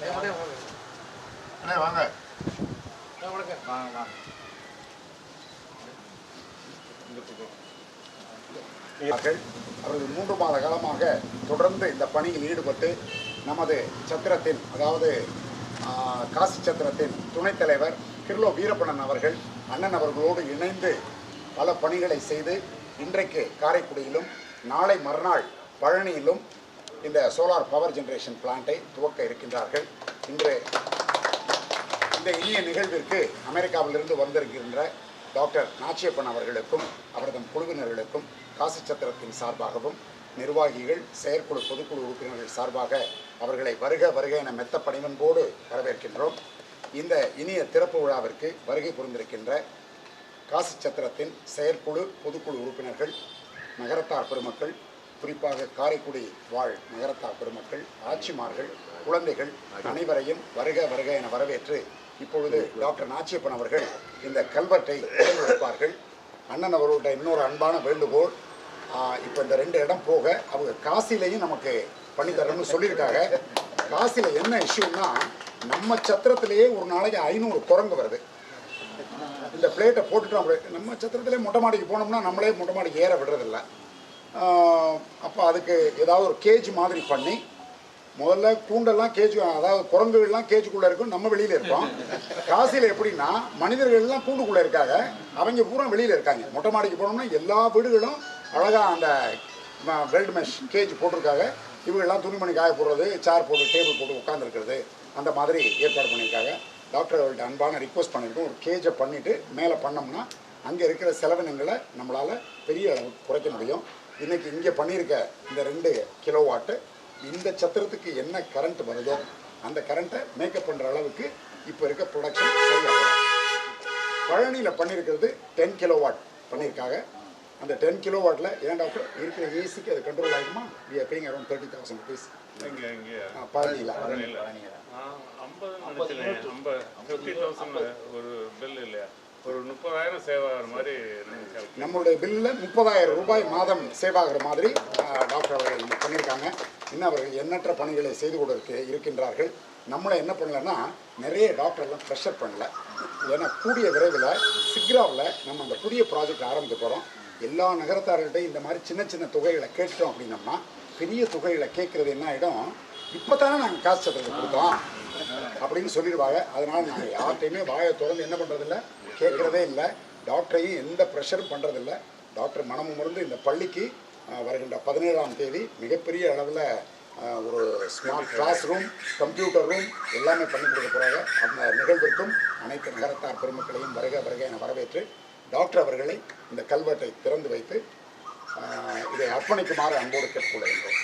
அண்ணே வாங்க. அவர்கள் அவர்கள் மூன்று மாத காலமாக தொடர்ந்து இந்த பணியில் ஈடுபட்டு நமது சத்திரத்தின் அதாவது காசி சத்திரத்தின் துணைத் தலைவர் கிர்லோ வீரப்பணன் அவர்கள் அண்ணன் அவர்களோடு இணைந்து பல பணிகளை செய்து இன்றைக்கு காரைக்குடியிலும் நாளை மறுநாள் பழனியிலும் இந்த சோலார் பவர் ஜெனரேஷன் பிளான்ட்டை துவக்க இருக்கின்றார்கள். இன்று இந்த இனிய நிகழ்விற்கு அமெரிக்காவிலிருந்து வந்திருக்கின்ற டாக்டர் நாச்சியப்பன் அவர்களுக்கும் அவரது குழுவினர்களுக்கும் காசி சத்திரத்தின் சார்பாகவும் நிர்வாகிகள் செயற்குழு பொதுக்குழு உறுப்பினர்கள் சார்பாக அவர்களை வருக வருக என மெத்த பணிவன்போடு வரவேற்கின்றோம். இந்த இனிய திறப்பு விழாவிற்கு வருகை புரிந்திருக்கின்ற காசி சத்திரத்தின் செயற்குழு பொதுக்குழு உறுப்பினர்கள் நகரத்தார் பெருமக்கள் குறிப்பாக காரைக்குடி வாழ் நகரத்தா பெருமக்கள் ஆட்சிமார்கள் குழந்தைகள் அனைவரையும் வருக வருக என வரவேற்று இப்பொழுது டாக்டர் நாச்சியப்பன் அவர்கள் இந்த கல்வெட்டை வைப்பார்கள் அண்ணன் அவர்கள்ட்ட இன்னொரு அன்பான வேண்டுகோள் இப்போ இந்த ரெண்டு இடம் போக அவங்க காசிலையும் நமக்கு பண்ணி தரணும்னு சொல்லியிருக்காங்க. காசியில் என்ன இஷ்யூன்னா நம்ம சத்திரத்திலேயே ஒரு நாளைக்கு ஐநூறு குரங்கு வருது. இந்த பிளேட்டை போட்டுட்டோம் நம்ம சத்திரத்திலே மொட்டை மாடிக்கு போனோம்னா நம்மளே மொட்டை மாடிக்கு ஏற விடுறதில்ல. அப்போ அதுக்கு ஏதாவது ஒரு கேஜ் மாதிரி பண்ணி முதல்ல கூண்டெல்லாம் கேஜ் அதாவது குரங்குகள்லாம் கேஜுக்குள்ளே இருக்கும் நம்ம வெளியில் இருக்கோம் காசியில் எப்படின்னா மனிதர்கள்லாம் கூண்டுக்குள்ளே இருக்காங்க. அவங்க பூரா வெளியில் இருக்காங்க. மொட்டை மாடிக்கு போனோம்னா எல்லா வீடுகளும் அழகாக அந்த வெல்ட் மெஷ் கேஜ் போட்டிருக்காங்க. இவங்கெல்லாம் துணிமணி காய போடுறது சேர் போட்டு டேபிள் போட்டு உட்காந்துருக்கிறது அந்த மாதிரி ஏற்பாடு பண்ணியிருக்காங்க. டாக்டர் அவர்கிட்ட அன்பான ரிக்வஸ்ட் பண்ணியிருக்கோம். ஒரு கேஜை பண்ணிவிட்டு மேலே பண்ணோம்னா அங்கே இருக்கிற செலவினங்களை நம்மளால் பெரிய அளவுக்கு குறைக்க முடியும். இன்றைக்கி இங்கே பண்ணியிருக்க இந்த ரெண்டு கிலோ வாட்டு இந்த சத்திரத்துக்கு என்ன கரண்ட் வருதோ அந்த கரண்ட்டை மேக்கப் பண்ணுற அளவுக்கு இப்போ இருக்க ப்ரொடக்ஷன் சரியாக பழனியில் பண்ணியிருக்கிறது டென் கிலோ வாட் பண்ணியிருக்காங்க அந்த டென் கிலோ வாட்டில் ஏன் டாக்டர் இருக்கிற ஏசிக்கு அது control ஆகிடுமா we are paying around thirty thousand rupees பழனியில் ஐம்பது ஐம்பது தௌசண்ட் ஒரு பில் இல்லையா ஒரு முப்பதாயிரம் சேவ் ஆகிற மாதிரி நம்மளுடைய பில்லில் முப்பதாயிரம் ரூபாய் மாதம் சேவ் ஆகிற மாதிரி டாக்டர் அவர்கள் பண்ணியிருக்காங்க. இன்னும் அவர்கள் எண்ணற்ற பணிகளை செய்து கொடுக்க இருக்கின்றார்கள். நம்மளை என்ன பண்ணலன்னா நிறைய டாக்டர்லாம் ப்ரெஷர் பண்ணல. ஏன்னா கூடிய விரைவில் சிக்ராவில் நம்ம அந்த புதிய ப்ராஜெக்ட் ஆரம்பிக்க போகிறோம் எல்லா நகரத்தார்கள்ட்டையும் இந்த மாதிரி சின்ன சின்ன தொகைகளை கேட்டோம் அப்படின்னம்னா பெரிய தொகைகளை கேட்குறது என்ன ஆகிடும் இப்போ தானே நாங்கள் காசு சட்டத்தை கொடுத்தோம். அப்படின்னு சொல்லிடுவாங்க. அதனால் நாங்கள் யார்கிட்டையுமே வாயை தொடர்ந்து என்ன பண்ணுறதில்ல கேட்குறதே இல்லை. டாக்டரையும் எந்த ப்ரெஷரும் பண்ணுறதில்ல டாக்டர் மனமும் இந்த பள்ளிக்கு வருகின்ற பதினேழாம் தேதி மிகப்பெரிய அளவில் ஒரு smart class room computer room எல்லாமே பண்ணி கொடுக்க போகிறாங்க அந்த நிகழ்விற்கும் அனைத்து நகரத்தார் பெருமக்களையும் வருக வருக என வரவேற்று டாக்டர் அவர்களை இந்த கல்வெட்டை திறந்து வைத்து இதை அர்ப்பணிக்குமாறு அன்போடு கேட்டுக்கொள்கின்றோம்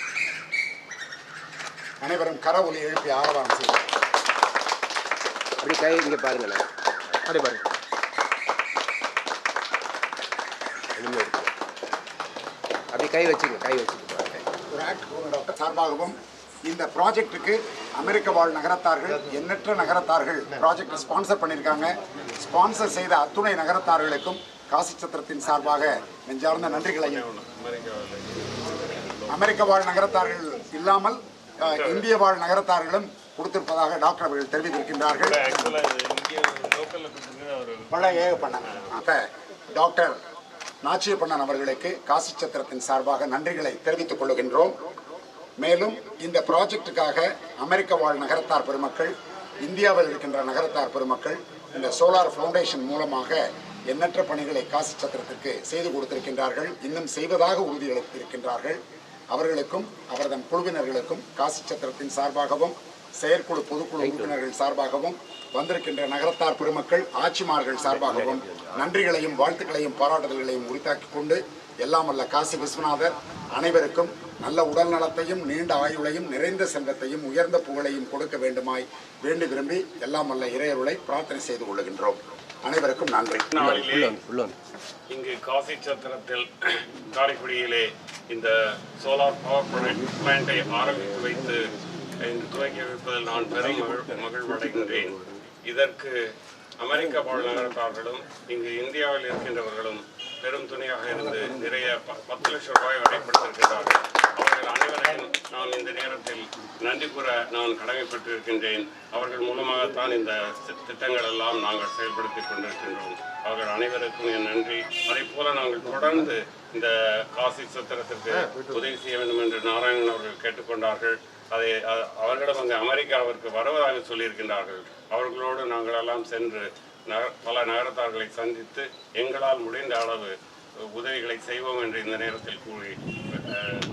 அனைவரும் கர ஒலி எழுப்பி ஆரவாரம் செய்வோம். அப்படி கை இங்கே பாருங்களேன். அப்படி பாருங்க இனிமே இருக்கு. அப்படி கை வச்சுங்க கை டாக்டர் சார்பாகவும் இந்த ப்ராஜெக்ட்டுக்கு அமெரிக்க வாழ் நகரத்தார்கள் எண்ணற்ற நகரத்தார்கள் ப்ராஜெக்ட் ஸ்பான்சர் பண்ணியிருக்காங்க. ஸ்பான்சர் செய்த அத்துணை நகரத்தார்களுக்கும் காசி சத்திரத்தின் சார்பாக நெஞ்சார்ந்த அமெரிக்காவில் அமெரிக்க வாழ் நகரத்தார்கள் இல்லாமல் இந்திய வாழ் நகரத்தார்களும் கொடுத்திருப்பதாக டாக்டர் அவர்கள் தெரிவித்திருக்கின்றார்கள். பல ஏகப்பண்ணன் அப்ப டாக்டர் நாச்சியப்பண்ணன் அவர்களுக்கு காசி சத்திரத்தின் சார்பாக நன்றிகளை தெரிவித்துக் கொள்கின்றோம் மேலும் இந்த ப்ராஜெக்டுக்காக அமெரிக்க வாழ் நகரத்தார் பெருமக்கள் இந்தியாவில் இருக்கின்ற நகரத்தார் பெருமக்கள் இந்த சோலார் ஃபவுண்டேஷன் மூலமாக எண்ணற்ற பணிகளை காசி சத்திரத்திற்கு செய்து கொடுத்திருக்கின்றார்கள். இன்னும் செய்வதாக உறுதியளித்திருக்கின்றார்கள். அவர்களுக்கும் அவரது குழுவினர்களுக்கும் காசி சத்திரத்தின் சார்பாகவும் செயற்குழு பொதுக்குழு உறுப்பினர்கள் சார்பாகவும் வந்திருக்கின்ற நகரத்தார் பெருமக்கள் ஆட்சிமார்கள் சார்பாகவும் நன்றிகளையும் வாழ்த்துக்களையும் பாராட்டுதல்களையும் உரித்தாக்கிக் கொண்டு எல்லாம் வல்ல காசி விஸ்வநாதர் அனைவருக்கும் நல்ல உடல் நலத்தையும் நீண்ட ஆயுளையும் நிறைந்த செல்வத்தையும் உயர்ந்த புகழையும் கொடுக்க வேண்டுமாய் வேண்டி விரும்பி எல்லாம் வல்ல இறையருளை பிரார்த்தனை செய்து கொள்ளுகின்றோம். அனைவருக்கும் நன்றி. இங்கு காசி சத்திரத்தில் காரைக்குடியிலே இந்த சோலார் பவர் பிளான்ட்டை ஆரம்பித்து வைத்து இங்கு துவக்கி வைப்பதில் நான் பெரும் மகிழ்வடைகின்றேன். இதற்கு அமெரிக்க வாழ் நகரத்தார்களும் இங்கு இந்தியாவில் இருக்கின்றவர்களும் பெரும் துணையாக இருந்து நிறைய ப- பத்து லட்சம் ரூபாய் வரை கொடுத்திருக்கிறார்கள் அவர்கள் அனைவரையும் நான் இந்த நேரத்தில் நன்றி கூற நான் கடமைப்பட்டிருக்கின்றேன். அவர்கள் மூலமாகத்தான் இந்த திட்டங்கள் எல்லாம் நாங்கள் செயல்படுத்திக் கொண்டிருக்கின்றோம். அவர்கள் அனைவருக்கும் என் நன்றி. அதை போல நாங்கள் தொடர்ந்து இந்த காசி சத்திரத்திற்கு உதவி செய்ய வேண்டும் என்று நாராயணன் அவர்கள் கேட்டுக்கொண்டார்கள். அதை அவர்களிடம் அவர்களிடம் அமெரிக்கா அமெரிக்காவிற்கு வருவதாக சொல்லியிருக்கின்றார்கள். அவர்களோடு நாங்கள் எல்லாம் சென்று நகர பல நகரத்தார்களை சந்தித்து எங்களால் முடிந்த அளவு உதவிகளை செய்வோம் என்று இந்த நேரத்தில் கூறி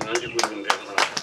நன்றி கூறுகின்றேன்.